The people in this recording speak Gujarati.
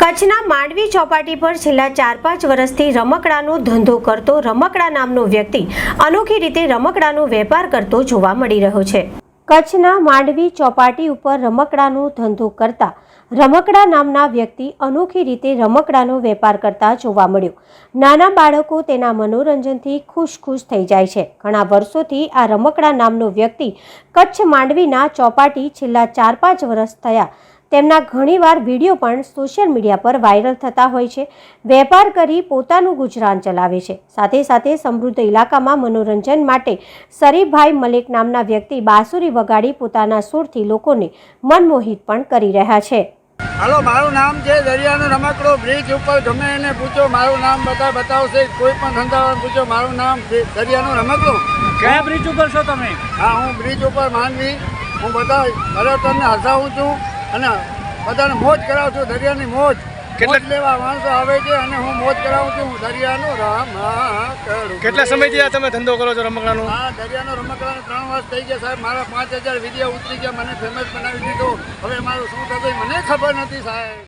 કચ્છના માંડવી ચોપાટી પર છેલ્લા ચાર પાંચ વર્ષથી રમકડાનો ધંધો કરતો રમકડા નામનો વ્યક્તિ અનોખી રીતે રમકડાનો વેપાર કરતો જોવા મળી રહ્યો છે. કચ્છના માંડવી ચોપાટી ઉપર રમકડાનો ધંધો કરતા રમકડા નામના વ્યક્તિ અનોખી રીતે રમકડાનો વેપાર કરતા જોવા મળ્યો. નાના બાળકો તેના મનોરંજનથી ખુશ ખુશ થઈ જાય છે. ઘણા વર્ષોથી આ રમકડા નામનો વ્યક્તિ કચ્છ માંડવીના ચોપાટી છેલ્લા ચાર પાંચ વર્ષ થયા તેમના ઘણીવાર વીડિયો પણ સોશિયલ મીડિયા પર વાયરલ થતા હોય છે. વેપાર કરી પોતાનું ગુજરાન ચલાવે છે. સાથે સાથે સમૃદ્ધ ઇલાકામાં મનોરંજન માટે શરીફભાઈ મલિક નામના વ્યક્તિ બાંસુરી વગાડી પોતાના સુરથી લોકોને મનમોહિત પણ કરી રહ્યા છે. હાલો મારું નામ છે દરિયાનો રમકડો. બ્રિજ ઉપર ગમે એને પૂછો મારું નામ બધા બતાવશે. કોઈ પણ ધંધાવાળાને પૂછો મારું નામ દરિયાનો રમકડો. કયા બ્રિજ ઉપર છો તમે? હા હું બ્રિજ ઉપર માનવી હું બધા પર્યટનને હસાવું છું. અને બધાને મોજ કરાવું છું દરિયાની મોજ. કેટલા- લેવા માણસો આવે છે અને હું મોજ કરાવું છું દરિયાનો રમકડો કેટલા સમયથી તમે ધંધો કરો છો રમકડાનો? હા દરિયાનો રમકડાનો ત્રણ વર્ષ થઈ ગયા સાહેબ. મારા પાંચ હજાર વીડિયો ઉતરી ગયા મને ફેમસ બનાવી દીધો. હવે મારું શું થતું મને ખબર નથી સાહેબ.